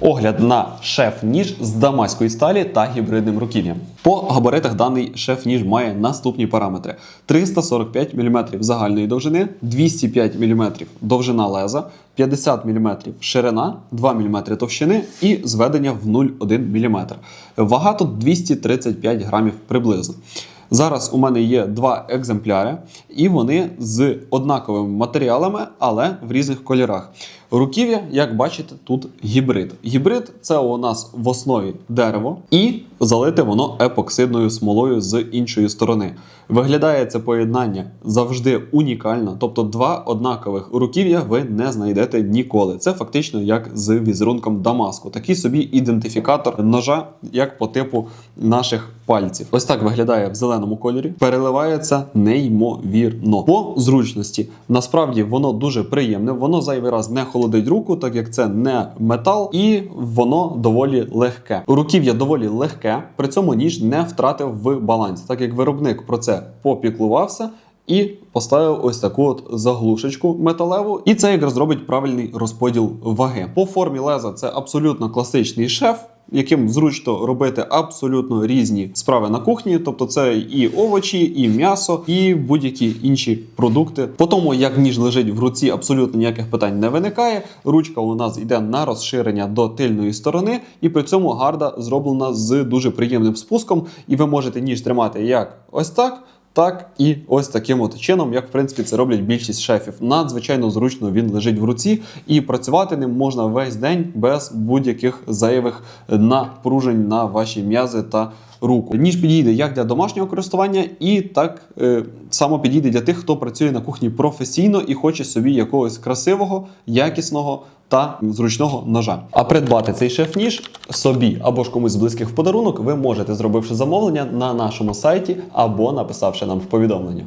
Огляд на шеф-ніж з дамаської сталі та гібридним руків'ям. По габаритах даний шеф-ніж має наступні параметри: 345 мм загальної довжини, 205 мм довжина леза, 50 мм ширина, 2 мм товщини і зведення в 0,1 мм. Вага тут 235 грамів приблизно. Зараз у мене є два екземпляри, і вони з однаковими матеріалами, але в різних кольорах. Руків'я, як бачите, тут гібрид. Гібрид це у нас в основі дерево, і залите воно епоксидною смолою з іншої сторони. Виглядає це поєднання завжди унікально, тобто два однакових руків'я ви не знайдете ніколи. Це фактично як з візерунком Дамаску. Такий собі ідентифікатор ножа, як по типу наших пальців. Ось так виглядає в зеленому кольорі. Переливається неймовірно. По зручності насправді воно дуже приємне. Воно зайвий раз не холодить руку, так як це не метал, і воно доволі легке. Руків'я доволі легке, при цьому ніж не втратив в балансі, так як виробник про це попіклувався. І поставив ось таку от заглушечку металеву, і це якраз зробить правильний розподіл ваги. По формі леза це абсолютно класичний шеф, яким зручно робити абсолютно різні справи на кухні, тобто це і овочі, і м'ясо, і будь-які інші продукти. По тому, як ніж лежить в руці, абсолютно ніяких питань не виникає. Ручка у нас йде на розширення до тильної сторони, і при цьому гарда зроблена з дуже приємним спуском, і ви можете ніж тримати як ось так. Так і ось таким от чином, як в принципі це роблять більшість шефів. Надзвичайно зручно він лежить в руці, і працювати ним можна весь день без будь-яких зайвих напружень на ваші м'язи та руку. Ніж підійде як для домашнього користування, і так е, само підійде для тих, хто працює на кухні професійно і хоче собі якогось красивого, якісного. Та зручного ножа. А придбати цей шеф-ніж собі або ж комусь з близьких в подарунок ви можете, зробивши замовлення на нашому сайті або написавши нам в повідомлення.